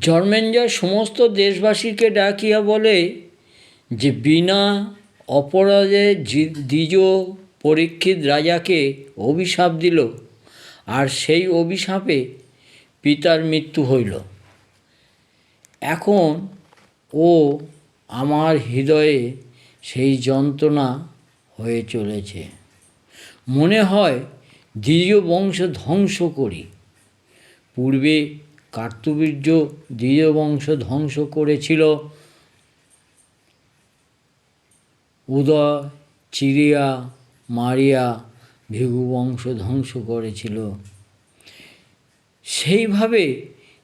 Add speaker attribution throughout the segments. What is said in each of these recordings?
Speaker 1: জন্মেঞ্জয় সমস্ত দেশবাসীকে ডাকিয়া বলে যে বিনা অপরাধে দ্বিজ পরীক্ষিত রাজাকে অভিশাপ দিল আর সেই অভিশাপে পিতার মৃত্যু হইল। এখন ও আমার হৃদয়ে সেই যন্ত্রণা হয়ে চলেছে। মনে হয় দ্বিজ বংশ ধ্বংস করি। পূর্বে কার্তবীর্য বংশ ধ্বংস করেছিল। উদয়, চিরিয়া, মারিয়া ভৃগু বংশ ধ্বংস করেছিল। সেইভাবে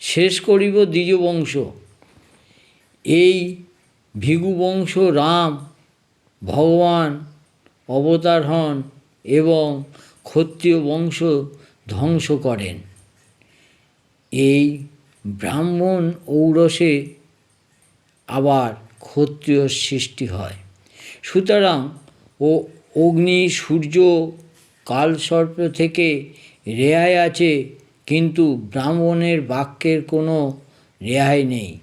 Speaker 1: শেষ করিব দ্বিজ বংশ এই ভৃগু বংশ রাম, ভগবান অবতার হন এবং ক্ষত্রিয় বংশ ধ্বংস করেন। এই ব্রাহ্মণ ঔরসে আবার ক্ষত্রিয় সৃষ্টি হয়। সুতরাং ও অগ্নি, সূর্য, কালসর্প থেকে রেহাই আছে, কিন্তু ব্রাহ্মণের বাক্যের কোনো রেহাই নেই।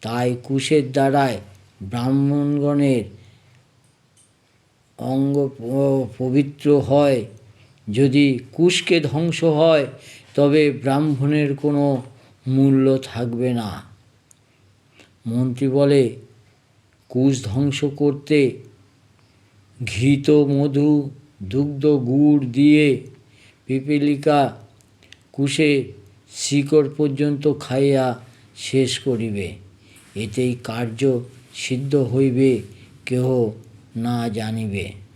Speaker 1: তাই কুশের দ্বারায় ব্রাহ্মণগণের অঙ্গ পবিত্র হয়। যদি কুশকে ধ্বংস হয় তবে ব্রাহ্মণের কোনো মূল্য থাকবে না। মন্ত্রী বলে, কুশ ধ্বংস করতে ঘৃত, মধু, দুগ্ধ, গুড় দিয়ে পিপিলিকা কুশে শিকড় পর্যন্ত খাইয়া শেষ করিবে। এতেই কার্য সিদ্ধ হইবে, কেহ না জানিবে।